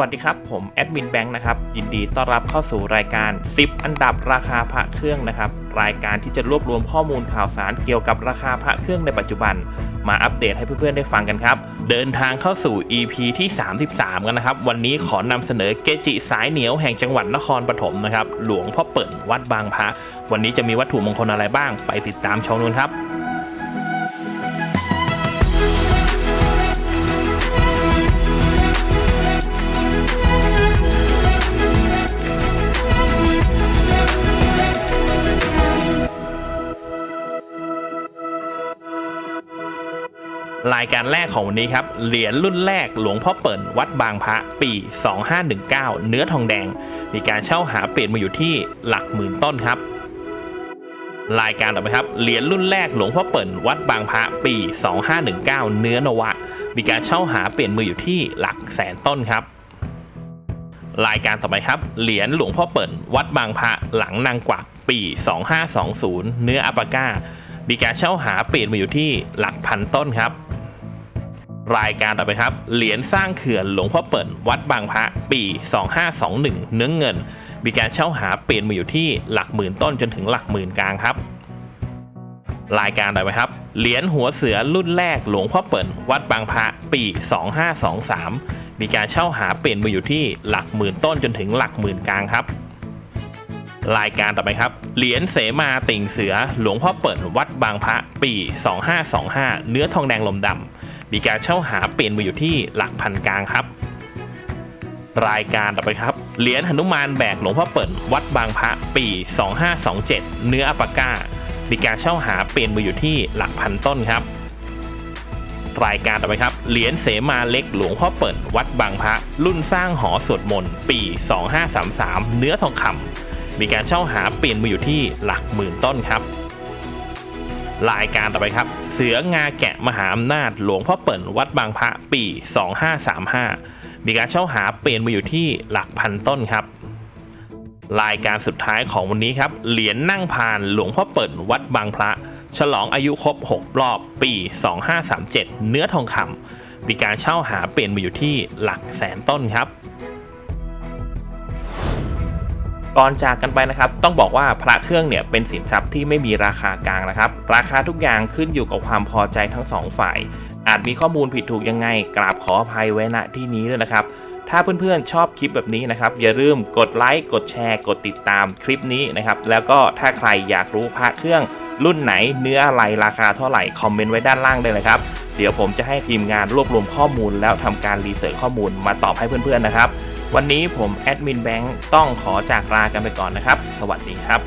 วัสดีครับ ผมแอดมินแบงค์นะครับ ยินดีต้อนรับเข้าสู่รายการ 10 อันดับราคาพระเครื่องนะครับ รายการที่จะรวบรวมข้อมูลข่าวสารเกี่ยวกับราคาพระเครื่องในปัจจุบัน มาอัปเดตให้เพื่อนๆได้ฟังกันครับ เดินทางเข้าสู่ EP ที่ 33 กันนะครับ วันนี้ขอนำเสนอเกจิสายเหนียวแห่งจังหวัดนครปฐมนะครับ หลวงพ่อเปิ่นวัดบางพระวันนี้จะมีวัตถุมงคลอะไรบ้าง ไปติดตามชมกันครับ รายการแรกของวันนี้ครับ เหรียญรุ่นแรกหลวงพ่อเปิ่นวัดบางพระปี 2519 เนื้อทองแดง มีการเช่าหาเปลี่ยนมาอยู่ที่หลักหมื่นต้นครับ รายการต่อไปครับ เหรียญรุ่นแรกหลวงพ่อเปิ่นวัดบางพระปี 2519 เนื้อนวะ มีการเช่าหาเปลี่ยนมืออยู่ที่หลักแสนต้นครับ รายการต่อไปครับ เหรียญหลวงพ่อเปิ่นวัดบางพระหลังนางกวักปี 2520 เนื้ออัปปาก้า มีการเช่าหาเปลี่ยนมาอยู่ที่หลักพันต้นครับ รายการต่อไปครับ เหรียญสร้างเขื่อนหลวงพ่อเปิ่นวัดบางพระปี 2521 เนื้อเงิน มีการเช่าหาเปลี่ยนมาอยู่ที่หลักหมื่นต้นจนถึงหลักหมื่นกลางครับ รายการต่อไปครับ เหรียญหัวเสือรุ่นแรกหลวงพ่อเปิ่นวัดบางพระปี 2523 มีการเช่าหาเปลี่ยนมาอยู่ที่หลักหมื่นต้นจนถึงหลักหมื่นกลางครับรายการต่อไปครับ เหรียญเสมาติ่งเสือ หลวงพ่อเปิ่นวัดบางพระปี 2525 เนื้อทองแดงลมดำ มีการเช่าหาเปลี่ยนมาอยู่ที่หลักพันกลางครับ รายการต่อไปครับ เหรียญหนุมานแบกหลวงพ่อเปิ่นวัดบางพระปี 2527 เนื้ออัปปากามีการเช่าหาเปลี่ยนมาอยู่ที่หลักพันต้นครับ รายการต่อไปครับ เหรียญเสมาเล็กหลวงพ่อเปิ่นวัดบางพระ รุ่นสร้างหอสวดมนต์ปี 2533 เนื้อทองคำมีการเช่าหาเปลี่ยนมาอยู่ที่หลักหมื่นต้นครับรายการต่อไปครับ เสืองาแกะมหาอำนาจหลวงพ่อเปิ่นวัดบางพระปี 2535 มีการเช่าหาเปลี่ยนมาอยู่ที่หลักพันต้นครับ รายการสุดท้ายของวันนี้ครับ เหรียญนั่งพานหลวงพ่อเปิ่นวัดบางพระ ฉลองอายุครบ 6 รอบปี 2537 เนื้อทองคำมีการเช่าหาเปลี่ยนมาอยู่ที่หลักแสนต้นครับ ก่อนจากกันไปนะครับ ต้องบอกว่าพระเครื่องเนี่ยเป็นสินทรัพย์ที่ไม่มีราคากลางนะครับ ราคาทุกอย่างขึ้นอยู่กับความพอใจทั้งสองฝ่าย อาจมีข้อมูลผิดถูกยังไง กราบขออภัยไว้ณที่นี้ด้วยนะครับ ถ้าเพื่อนๆชอบคลิปแบบนี้นะครับ อย่าลืมกดไลค์กดแชร์ กดติดตามคลิปนี้นะครับ แล้วก็ถ้าใครอยากรู้พระเครื่อง รุ่นไหนเนื้ออะไรราคาเท่าไหร่คอมเมนต์ไว้ด้านล่างได้เลยครับเดี๋ยวผมจะให้ทีมงานรวบรวมข้อมูลแล้วทำการรีเสิร์ชข้อมูลมาตอบให้เพื่อนๆนะครับ วันนี้ผมแอดมินแบงค์ต้องขอจากลากันไปก่อนนะครับ สวัสดีครับ